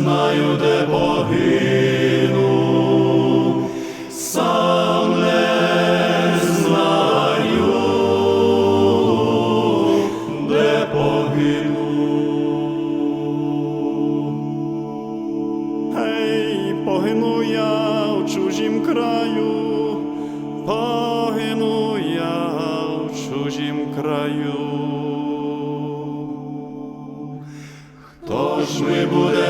знаю, де погину, сам не знаю, де погину. Гей, погину я в чужім краю, погину я в чужім краю. Хто ж ми буде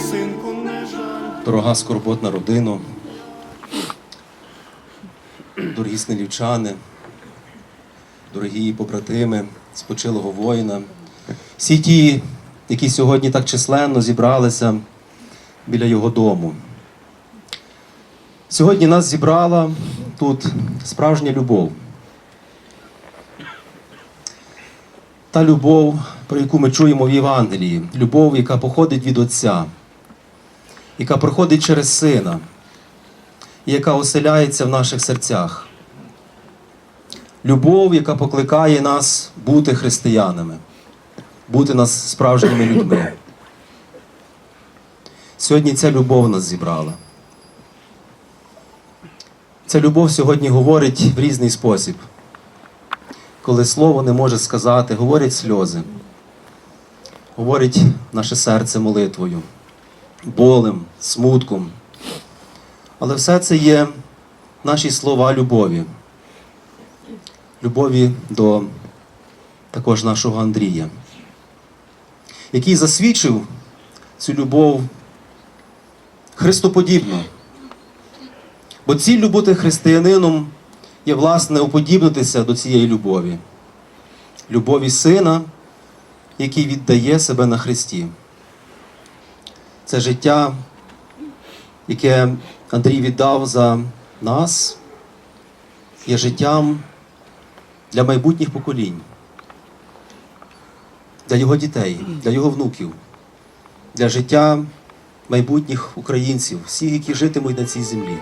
синку, не жаль. Дорога скорботна родина, дорогі снелівчани, дорогі побратими спочилого воїна, всі ті, які сьогодні так численно зібралися біля його дому. Сьогодні нас зібрала тут справжня любов. Та любов, про яку ми чуємо в Євангелії, любов, яка походить від Отця яка проходить через сина, і яка оселяється в наших серцях. Любов, яка покликає нас бути християнами, бути нас справжніми людьми. Сьогодні ця любов нас зібрала. Ця любов сьогодні говорить в різний спосіб. Коли слово не може сказати, говорять сльози, говорить наше серце молитвою болем, смутком. Але все це є наші слова любові. Любові до також нашого Андрія, який засвідчив цю любов христоподібно. Бо ціллю бути християнином є, власне, уподібнитися до цієї любові, любові сина, який віддає себе на Христі це життя, яке Андрій віддав за нас, є життям для майбутніх поколінь, для його дітей, для його внуків, для життя майбутніх українців, всіх, які житимуть на цій землі.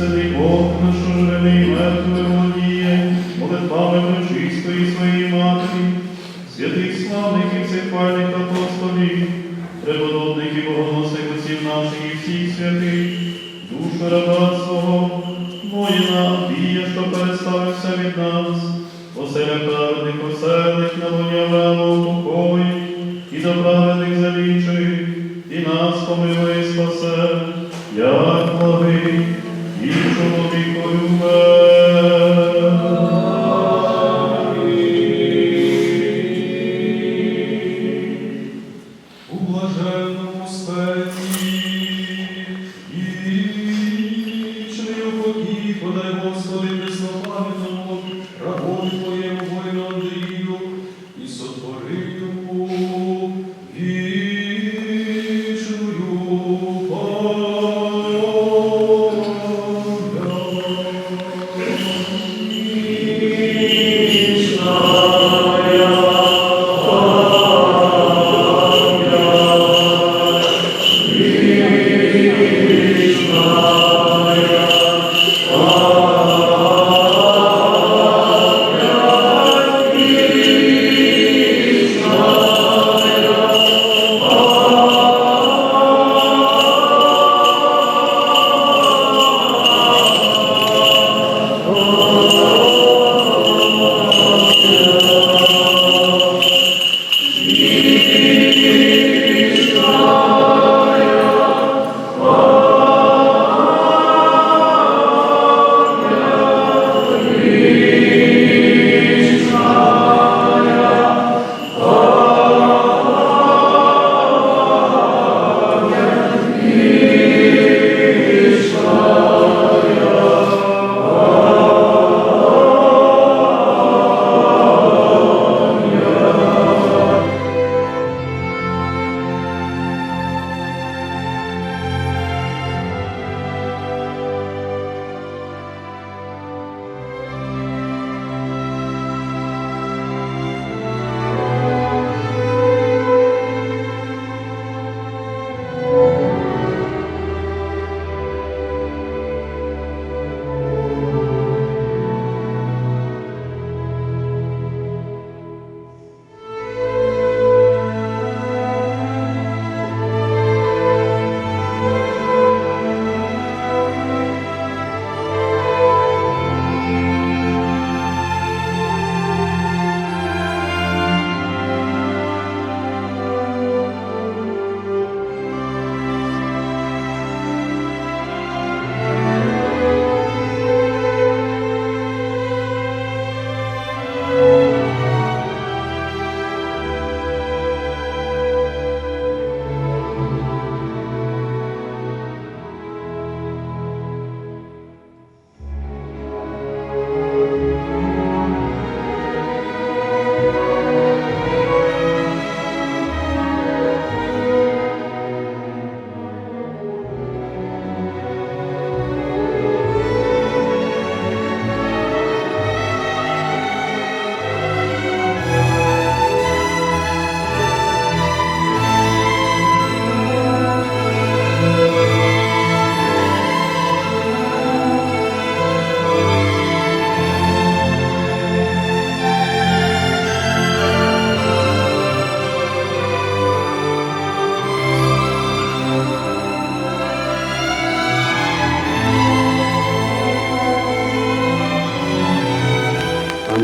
Істинний Бог наш живий, мертвий володіє, молитвами пречистої своєї матері, святих славних і всехвальних апостолів, преподобних і богоносних отців наших і всіх святих, душу раба свого, воїна Андрія, що переставився від нас, оселя праведних оселих на воні Авраама покої, і до праведних залічить, і нас помилує і спасе, як благий і чоловіколюбе.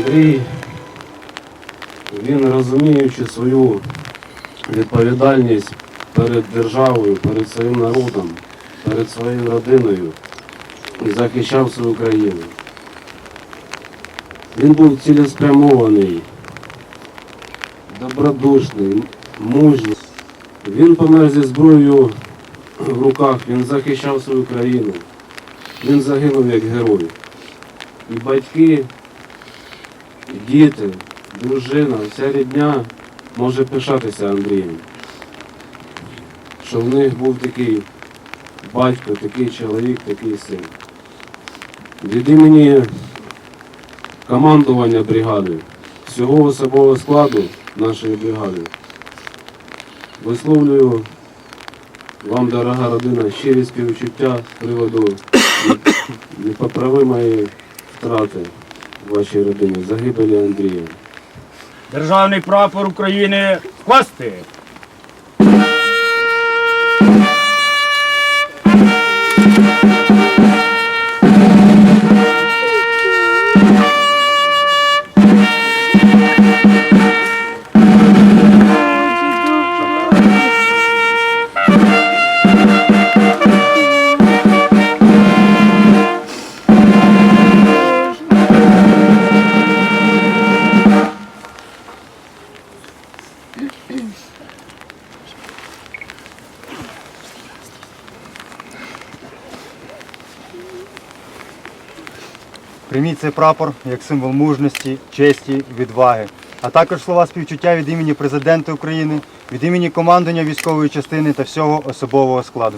Андрій, він розуміючи свою відповідальність перед державою, перед своїм народом, перед своєю родиною захищав свою країну. Він був цілеспрямований, добродушний, мужній. Він помер зі зброєю в руках, він захищав свою країну. Він загинув як герой. І батьки, діти, дружина, вся рідня може пишатися Андрієм. Що в них був такий батько, такий чоловік, такий син. Від імені командування бригади, всього особового складу нашої бригади. Висловлюю вам, дорога родина, щирі співчуття з приводу непоправимої втрати вашій родині, загибелі Андрія. Державний прапор України вкласти. Прийміть цей прапор як символ мужності, честі, відваги, а також слова співчуття від імені президента України, від імені командування військової частини та всього особового складу.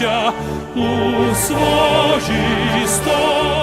życia u swojej stoi.